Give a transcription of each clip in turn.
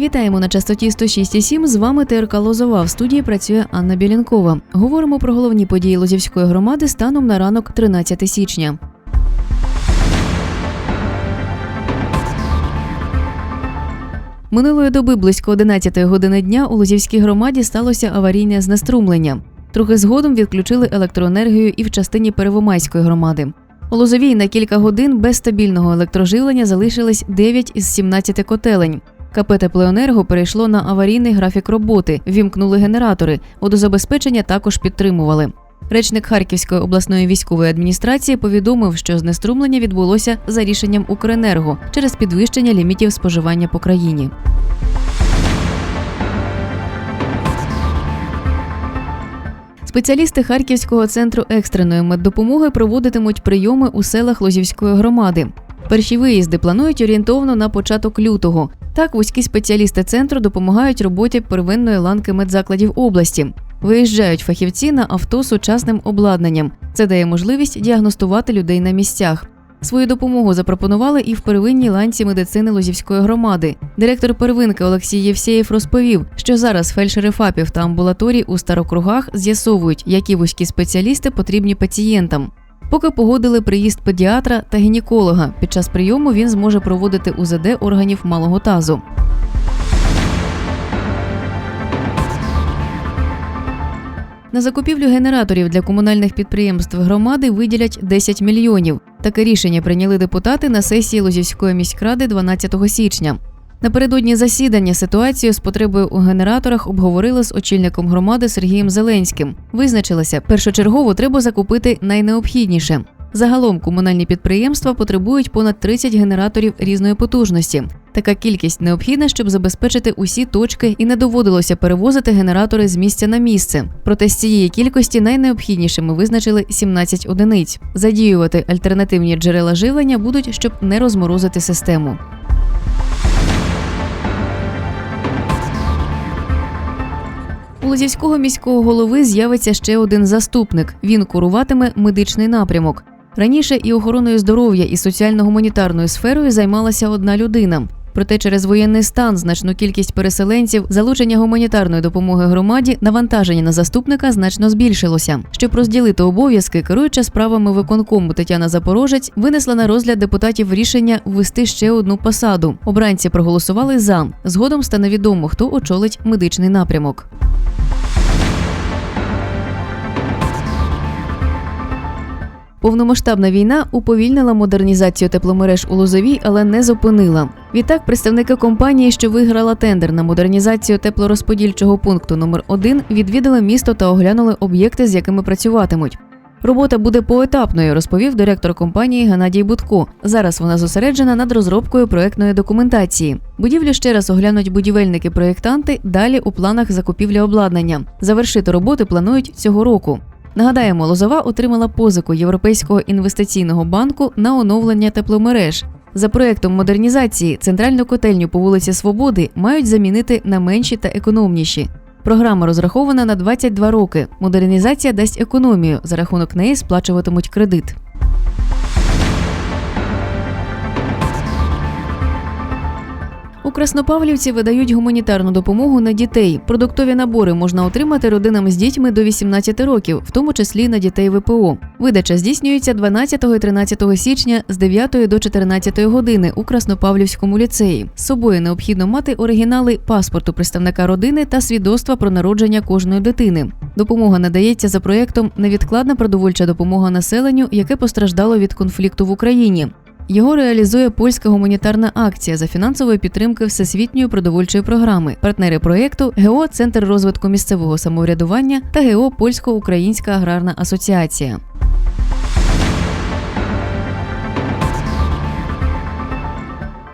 Вітаємо на частоті 106,7. З вами ТРК Лозова. В студії працює Анна Білянкова. Говоримо про головні події Лозівської громади станом на ранок 13 січня. Минулої доби близько 11 години дня у Лозівській громаді сталося аварійне знеструмлення. Трохи згодом відключили електроенергію і в частині Перевомайської громади. У Лозовій на кілька годин без стабільного електроживлення залишились 9 із 17 котелень. КП «Теплоенерго» перейшло на аварійний графік роботи, вімкнули генератори, водозабезпечення також підтримували. Речник Харківської обласної військової адміністрації повідомив, що знеструмлення відбулося за рішенням Укренерго через підвищення лімітів споживання по країні. Спеціалісти Харківського центру екстреної меддопомоги проводитимуть прийоми у селах Лозівської громади. Перші виїзди планують орієнтовно на початок лютого. Так, вузькі спеціалісти центру допомагають роботі первинної ланки медзакладів області. Виїжджають фахівці на авто з сучасним обладнанням. Це дає можливість діагностувати людей на місцях. Свою допомогу запропонували і в первинній ланці медицини Лозівської громади. Директор первинки Олексій Євсєєв розповів, що зараз фельдшери ФАПів та амбулаторій у старокругах з'ясовують, які вузькі спеціалісти потрібні пацієнтам. Поки погодили приїзд педіатра та гінеколога. Під час прийому він зможе проводити УЗД органів малого тазу. На закупівлю генераторів для комунальних підприємств громади виділять 10 мільйонів. Таке рішення прийняли депутати на сесії Лозівської міськради 12 січня. Напередодні засідання ситуацію з потребою у генераторах обговорили з очільником громади Сергієм Зеленським. Визначилося, першочергово треба закупити найнеобхідніше. Загалом комунальні підприємства потребують понад 30 генераторів різної потужності. Така кількість необхідна, щоб забезпечити усі точки і не доводилося перевозити генератори з місця на місце. Проте з цієї кількості найнеобхіднішими визначили 17 одиниць. Задіювати альтернативні джерела живлення будуть, щоб не розморозити систему. Лозівського міського голови з'явиться ще один заступник. Він куруватиме медичний напрямок. Раніше і охороною здоров'я, і соціально-гуманітарною сферою займалася одна людина. Проте через воєнний стан, значну кількість переселенців, залучення гуманітарної допомоги громаді, навантаження на заступника значно збільшилося. Щоб розділити обов'язки, керуюча справами виконкому Тетяна Запорожець винесла на розгляд депутатів рішення ввести ще одну посаду. Обранці проголосували за. Згодом стане відомо, хто очолить медичний напрямок. Повномасштабна війна уповільнила модернізацію тепломереж у Лозовій, але не зупинила. Відтак, представники компанії, що виграла тендер на модернізацію теплорозподільчого пункту номер 1 відвідали місто та оглянули об'єкти, з якими працюватимуть. Робота буде поетапною, розповів директор компанії Геннадій Будко. Зараз вона зосереджена над розробкою проектної документації. Будівлю ще раз оглянуть будівельники-проєктанти. Далі у планах закупівля обладнання. Завершити роботи планують цього року. Нагадаємо, Лозова отримала позику Європейського інвестиційного банку на оновлення тепломереж. За проектом модернізації центральну котельню по вулиці Свободи мають замінити на менші та економніші. Програма розрахована на 22 роки. Модернізація дасть економію. За рахунок неї сплачуватимуть кредит. У Краснопавлівці видають гуманітарну допомогу на дітей. Продуктові набори можна отримати родинам з дітьми до 18 років, в тому числі на дітей ВПО. Видача здійснюється 12 і 13 січня з 9 до 14 години у Краснопавлівському ліцеї. З собою необхідно мати оригінали паспорту представника родини та свідоцтва про народження кожної дитини. Допомога надається за проєктом Невідкладна продовольча допомога населенню, яке постраждало від конфлікту в Україні. Його реалізує польська гуманітарна акція за фінансової підтримки Всесвітньої продовольчої програми. Партнери проєкту ГО Центр розвитку місцевого самоврядування та ГО Польсько-Українська аграрна асоціація.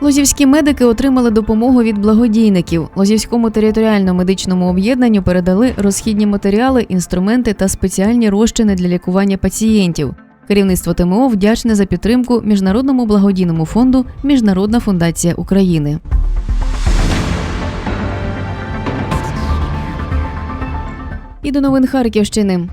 Лозівські медики отримали допомогу від благодійників. Лозівському територіально-медичному об'єднанню передали розхідні матеріали, інструменти та спеціальні розчини для лікування пацієнтів. Керівництво ТМО вдячне за підтримку Міжнародному благодійному фонду Міжнародна фундація України. І до новин Харківщини.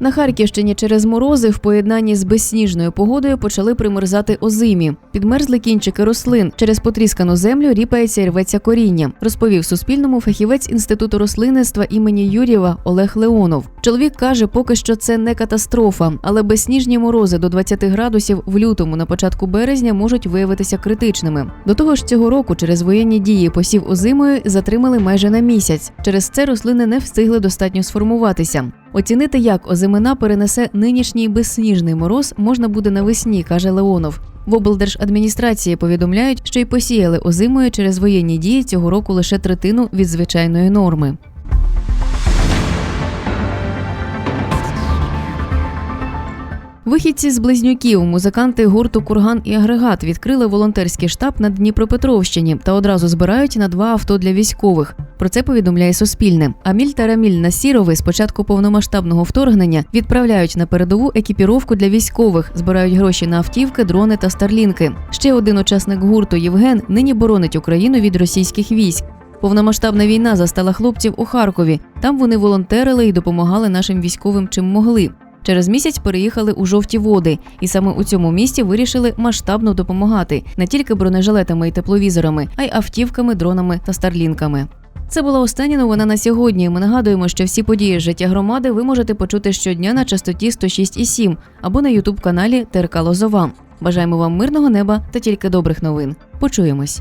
На Харківщині через морози в поєднанні з безсніжною погодою почали примерзати озимі. Підмерзли кінчики рослин. Через потріскану землю ріпається і рветься коріння, розповів Суспільному фахівець інституту рослинництва імені Юрєва Олег Леонов. Чоловік каже, поки що це не катастрофа, але безсніжні морози до 20 градусів в лютому на початку березня можуть виявитися критичними. До того ж, цього року через воєнні дії посів озимою затримали майже на місяць. Через це рослини не встигли достатньо сформуватися. Оцінити, як озимина перенесе нинішній безсніжний мороз, можна буде навесні, каже Леонов. В облдержадміністрації повідомляють, що й посіяли озимою через воєнні дії цього року лише третину від звичайної норми. Вихідці з близнюків, музиканти гурту Курган і агрегат відкрили волонтерський штаб на Дніпропетровщині та одразу збирають на два авто для військових. Про це повідомляє Суспільне. Аміль та Раміль Насірови з початку повномасштабного вторгнення відправляють на передову екіпіровку для військових, збирають гроші на автівки, дрони та старлінки. Ще один учасник гурту Євген нині боронить Україну від російських військ. Повномасштабна війна застала хлопців у Харкові. Там вони волонтерили і допомагали нашим військовим чим могли. Через місяць переїхали у жовті води, і саме у цьому місті вирішили масштабно допомагати не тільки бронежилетами і тепловізорами, а й автівками, дронами та старлінками. Це була остання новина на сьогодні. Ми нагадуємо, що всі події життя громади ви можете почути щодня на частоті 106,7 або на ютуб каналі ТРК Лозова. Бажаємо вам мирного неба та тільки добрих новин. Почуємось.